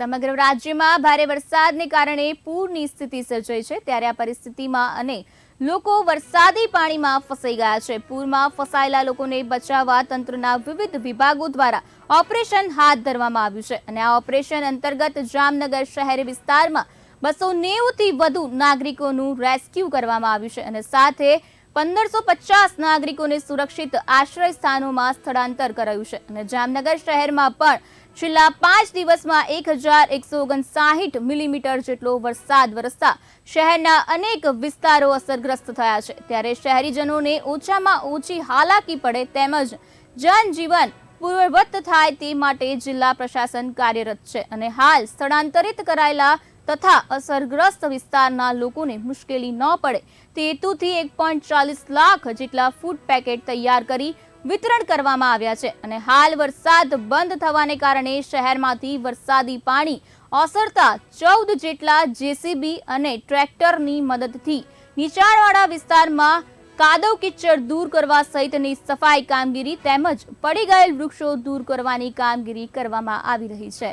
સમગ્ર રાજ્યમાં ભારે વરસાદને કારણે પૂરની સ્થિતિ સર્જાઈ છે. ત્યારે આ પરિસ્થિતિમાં અને લોકો વરસાદી પાણીમાં ફસાઈ ગયા છે. પૂરમાં ફસાયેલા લોકોને બચાવવા તંત્રના વિવિધ વિભાગો દ્વારા ઓપરેશન હાથ ધરવામાં આવ્યું છે અને આ ઓપરેશન અંતર્ગત જામનગર શહેર વિસ્તારમાં બસો નેવુંથી વધુ નાગરિકોનું રેસ્ક્યુ કરવામાં આવ્યું છે અને સાથે પંદરસો પચાસ નાગરિકોને સુરક્ષિત આશ્રય સ્થાનોમાં સ્થળાંતર કરાયું છે અને જામનગર શહેરમાં પણ છેલ્લા પાંચ દિવસમાં એક હજાર એકસો ઓગણસાહીઠ મિલીમીટર જેટલો વરસાદ વરસતા શહેરના અનેક વિસ્તારો અસરગ્રસ્ત થયા છે. ત્યારે શહેરીજનોને ઓછામાં ઓછી હાલાકી પડે તેમજ જનજીવન પૂર્વવત થાય તે માટે જિલ્લા પ્રશાસન કાર્યરત છે અને હાલ સ્થળાંતરિત કરાયેલા તથા અસરગ્રસ્ત વિસ્તારના લોકોને મુશ્કેલી ન પડે. તે હેતુથી એક પોઈન્ટ ચાલીસ લાખ જેટલા ફૂડ પેકેટ તૈયાર કરી વિતરણ કરવામાં આવ્યા છે અને હાલ વરસાદ બંધ થવાને કારણે શહેરમાંથી વરસાદી પાણી ઓસરતા ચૌદ જેટલા જેસીબી અને ટ્રેક્ટરની મદદથી નીચાણવાળા વિસ્તારમાં કાદવ કિચડ દૂર કરવા સહિતની સફાઈ કામગીરી તેમજ પડી ગયેલ વૃક્ષો દૂર કરવાની કામગીરી કરવામાં આવી રહી છે.